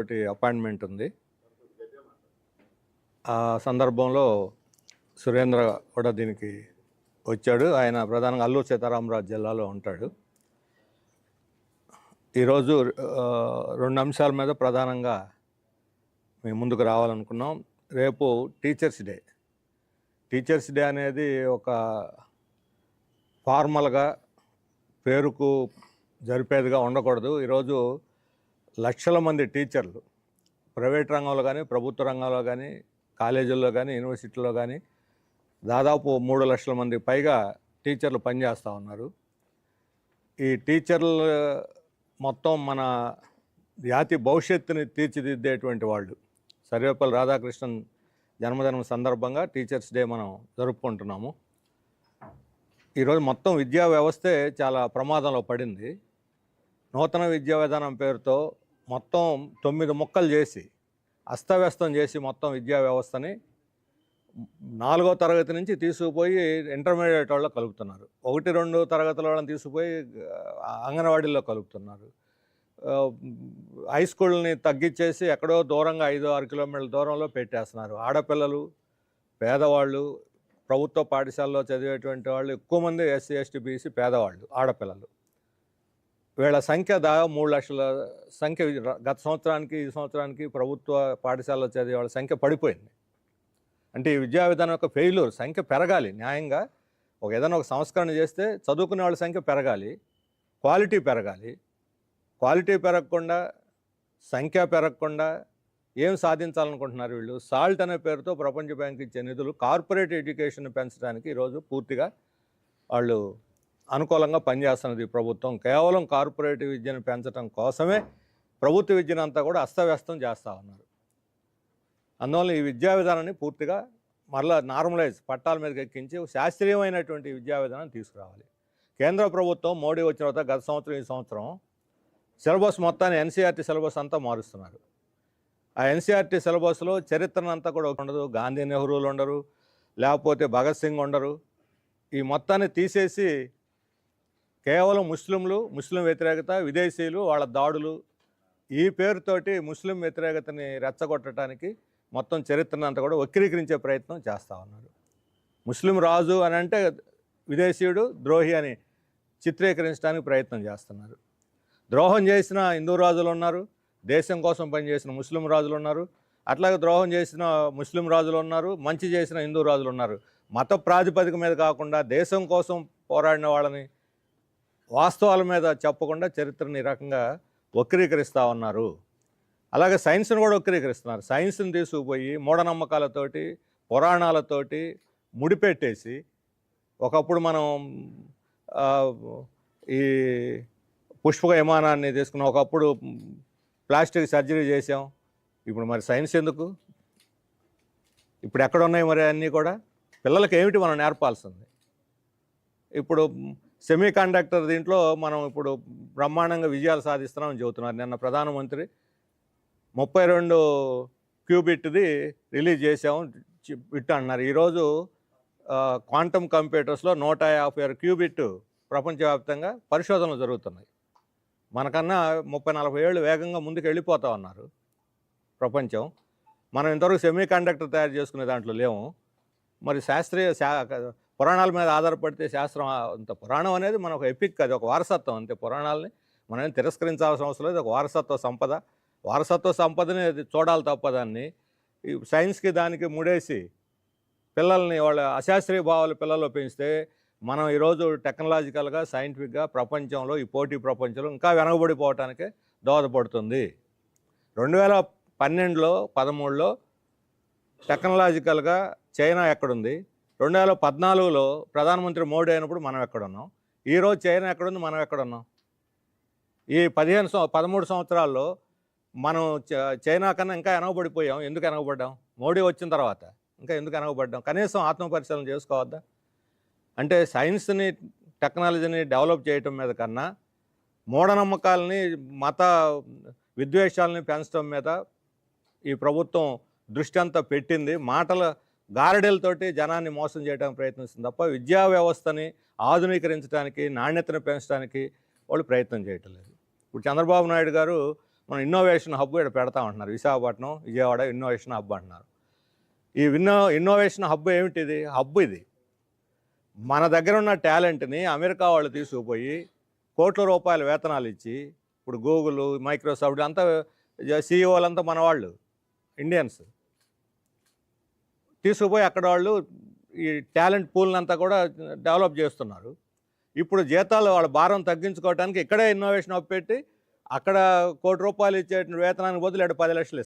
ఒకటి అపాయింట్మెంట్ ఉంది. ఆ సందర్భంలో సురేంద్ర కూడా దీనికి వచ్చాడు. ఆయన ప్రధానంగా అల్లూరు సీతారామరాజు జిల్లాలో ఉంటాడు. ఈరోజు రెండు అంశాల మీద ప్రధానంగా మేము ముందుకు రావాలనుకున్నాం. రేపు టీచర్స్ డే. టీచర్స్ డే అనేది ఒక ఫార్మల్గా పేరుకు జరిపేదిగా ఉండకూడదు. ఈరోజు లక్షల మంది టీచర్లు ప్రైవేట్ రంగంలో కానీ ప్రభుత్వ రంగంలో కానీ కాలేజీల్లో కానీ యూనివర్సిటీలో కానీ దాదాపు మూడు లక్షల మంది పైగా టీచర్లు పనిచేస్తూ ఉన్నారు. ఈ టీచర్లు మొత్తం మన జాతి భవిష్యత్తుని తీర్చిదిద్దేటువంటి వాళ్ళు. సర్వేపల్లి రాధాకృష్ణన్ జన్మదినం సందర్భంగా టీచర్స్ డే మనం జరుపుకుంటున్నాము. ఈరోజు మొత్తం విద్యా వ్యవస్థే చాలా ప్రమాదంలో పడింది. నూతన విద్యా విధానం పేరుతో మొత్తం తొమ్మిది ముక్కలు చేసి అస్తవ్యస్తం చేసి మొత్తం విద్యా వ్యవస్థని నాలుగో తరగతి నుంచి తీసుకుపోయి ఇంటర్మీడియట్ వాళ్ళు కలుపుతున్నారు. ఒకటి రెండు తరగతుల వాళ్ళని తీసుకుపోయి అంగన్వాడీలో అంగన్వాడీల్లో కలుపుతున్నారు. హై స్కూల్ని తగ్గించేసి ఎక్కడో దూరంగా ఐదు ఆరు కిలోమీటర్ల దూరంలో పెట్టేస్తున్నారు. ఆడపిల్లలు పేదవాళ్ళు ప్రభుత్వ పాఠశాలలో చదివేటువంటి వాళ్ళు ఎక్కువ మంది ఎస్సీ ఎస్టీ బీసీ పేదవాళ్ళు ఆడపిల్లలు. వీళ్ళ సంఖ్య దాదాపు మూడు లక్షల సంఖ్య గత సంవత్సరానికి ఈ సంవత్సరానికి ప్రభుత్వ పాఠశాలలో చదివే వాళ్ళ సంఖ్య పడిపోయింది. అంటే ఈ విద్యా విధానం యొక్క ఫెయిల్యూర్ సంఖ్య పెరగాలి. న్యాయంగా ఒక ఏదైనా ఒక సంస్కరణ చేస్తే చదువుకునే వాళ్ళ సంఖ్య పెరగాలి. క్వాలిటీ పెరగాలి. క్వాలిటీ పెరగకుండా సంఖ్య పెరగకుండా ఏం సాధించాలనుకుంటున్నారు వీళ్ళు? సాల్ట్ అనే పేరుతో ప్రపంచ బ్యాంక్ ఇచ్చే నిధులు కార్పొరేట్ ఎడ్యుకేషన్ పెంచడానికి ఈరోజు పూర్తిగా వాళ్ళు అనుకూలంగా పనిచేస్తున్నది ఈ ప్రభుత్వం. కేవలం కార్పొరేట్ విద్యను పెంచడం కోసమే ప్రభుత్వ విద్యను అంతా కూడా అస్తవ్యస్తం చేస్తూ ఉన్నారు. అందువల్ల ఈ విద్యా విధానాన్ని పూర్తిగా మరలా నార్మలైజ్ పట్టాల మీదకి ఎక్కించి శాస్త్రీయమైనటువంటి విద్యా విధానం తీసుకురావాలి. కేంద్ర ప్రభుత్వం మోడీ వచ్చిన తర్వాత గత సంవత్సరం ఈ సంవత్సరం సిలబస్ మొత్తాన్ని ఎన్సీఆర్టీ సిలబస్ అంతా మారుస్తున్నారు. ఆ ఎన్సీఆర్టీ సిలబస్లో చరిత్రను అంతా కూడా ఉండదు. గాంధీ నెహ్రూలు ఉండరు. లేకపోతే భగత్ సింగ్ ఉండరు. ఈ మొత్తాన్ని తీసేసి కేవలం ముస్లింలు ముస్లిం వ్యతిరేకత విదేశీయులు వాళ్ళ దాడులు ఈ పేరుతోటి ముస్లిం వ్యతిరేకతని రెచ్చగొట్టడానికి మొత్తం చరిత్రను అంతా కూడా వక్రీకరించే ప్రయత్నం చేస్తూ ఉన్నారు. ముస్లిం రాజు అని అంటే విదేశీయుడు ద్రోహి అని చిత్రీకరించడానికి ప్రయత్నం చేస్తున్నారు. ద్రోహం చేసిన హిందూ రాజులు ఉన్నారు దేశం కోసం పనిచేసిన ముస్లిం రాజులు ఉన్నారు అట్లాగే ద్రోహం చేసిన ముస్లిం రాజులు ఉన్నారు మంచి చేసిన హిందూ రాజులు ఉన్నారు. మత ప్రాతిపదిక మీద కాకుండా దేశం కోసం పోరాడిన వాళ్ళని వాస్తవాల మీద చెప్పకుండా చరిత్రని ఈ రకంగా వక్రీకరిస్తూ ఉన్నారు. అలాగే సైన్స్ని కూడా వక్రీకరిస్తున్నారు. సైన్స్ని తీసుకుపోయి మూఢనమ్మకాలతోటి పురాణాలతోటి ముడిపెట్టేసి ఒకప్పుడు మనం ఈ పుష్పక విమానాన్ని తీసుకున్న ఒకప్పుడు ప్లాస్టిక్ సర్జరీ చేసాం ఇప్పుడు మరి సైన్స్ ఎందుకు? ఇప్పుడు ఎక్కడ ఉన్నాయి మరి అన్నీ కూడా? పిల్లలకి ఏమిటి మనం నేర్పాల్సింది? ఇప్పుడు సెమీ కండక్టర్ దీంట్లో మనం ఇప్పుడు బ్రహ్మాండంగా విజయాలు సాధిస్తున్నామని చెబుతున్నారు. నిన్న ప్రధానమంత్రి ముప్పై రెండు క్యూబిట్ది రిలీజ్ చేసాము చి- బిట్ అన్నారు. ఈరోజు క్వాంటమ్ కంప్యూటర్స్లో నూట యాభై ఆరు క్యూబిట్ ప్రపంచవ్యాప్తంగా పరిశోధనలు జరుగుతున్నాయి. మనకన్నా ముప్పై నలభై ఏళ్ళు వేగంగా ముందుకు వెళ్ళిపోతా ఉన్నారు ప్రపంచం. మనం ఇంతవరకు సెమీ కండక్టర్ తయారు చేసుకునే దాంట్లో లేము. మరి శాస్త్రీయ పురాణాల మీద ఆధారపడితే శాస్త్రం అంత పురాణం అనేది మన ఒక ఎపిక్ అది ఒక వారసత్వం. అంతే పురాణాలని మనం తిరస్కరించాల్సిన అవసరం లేదు. ఒక వారసత్వ సంపద. వారసత్వ సంపదని అది చూడాలి తప్ప దాన్ని. ఈ సైన్స్కి దానికి ముడేసి పిల్లల్ని వాళ్ళ అశాస్త్రీయ భావాలు పిల్లల్లో పెంచితే మనం ఈరోజు టెక్నాలజికల్గా సైంటిఫిక్గా ప్రపంచంలో ఈ పోటీ ప్రపంచంలో ఇంకా వెనకబడిపోవటానికి దోహదపడుతుంది. రెండు వేల పన్నెండులో పదమూడులో టెక్నాలజికల్గా చైనా ఎక్కడుంది? రెండు వేల పద్నాలుగులో ప్రధానమంత్రి మోడీ అయినప్పుడు మనం ఎక్కడున్నాం? ఈరోజు చైనా ఎక్కడుంది? మనం ఎక్కడున్నాం? ఈ పదిహేను సంవ పదమూడు సంవత్సరాల్లో మనం చ- చైనా కన్నా ఇంకా వెనకబడిపోయాం ఎందుకు ఎనగబడ్డాం మోడీ వచ్చిన తర్వాత ఇంకా ఎందుకు ఎనగబడ్డాం కనీసం ఆత్మపరిశీలన చేసుకోవద్దా? అంటే సైన్స్ని టెక్నాలజీని డెవలప్ చేయటం మీద కన్నా మూఢనమ్మకాలని మత విద్వేషాలని పెంచడం మీద ఈ ప్రభుత్వం దృష్టి అంతా పెట్టింది. మాటల గారడీలతోటి జనాన్ని మోసం చేయడానికి ప్రయత్నిస్తుంది తప్ప విద్యా వ్యవస్థని ఆధునీకరించడానికి నాణ్యతను పెంచడానికి వాళ్ళు ప్రయత్నం చేయటం లేదు. ఇప్పుడు చంద్రబాబు నాయుడు గారు మనం ఇన్నోవేషన్ హబ్ ఇక్కడ పెడతా ఉంటున్నారు. విశాఖపట్నం విజయవాడ ఇన్నోవేషన్ హబ్ అంటున్నారు. ఈ విన్నో ఇన్నోవేషన్ హబ్ ఏమిటిది హబ్ ఇది. మన దగ్గర ఉన్న టాలెంట్ని అమెరికా వాళ్ళు తీసుకుపోయి కోట్ల రూపాయల వేతనాలు ఇచ్చి ఇప్పుడు గూగుల్ మైక్రోసాఫ్ట్ అంతా సిఇఓలంతా మన వాళ్ళు ఇండియన్స్. తీసుకుపోయి అక్కడ వాళ్ళు ఈ టాలెంట్ పూల్నంతా కూడా డెవలప్ చేస్తున్నారు. ఇప్పుడు జీతాలు వాళ్ళ భారం తగ్గించుకోవడానికి ఇక్కడే ఇన్నోవేషన్ అప్ పెట్టి అక్కడ కోటి రూపాయలు ఇచ్చే వేతనానికి బదులు ఇక్కడ పది లక్షలు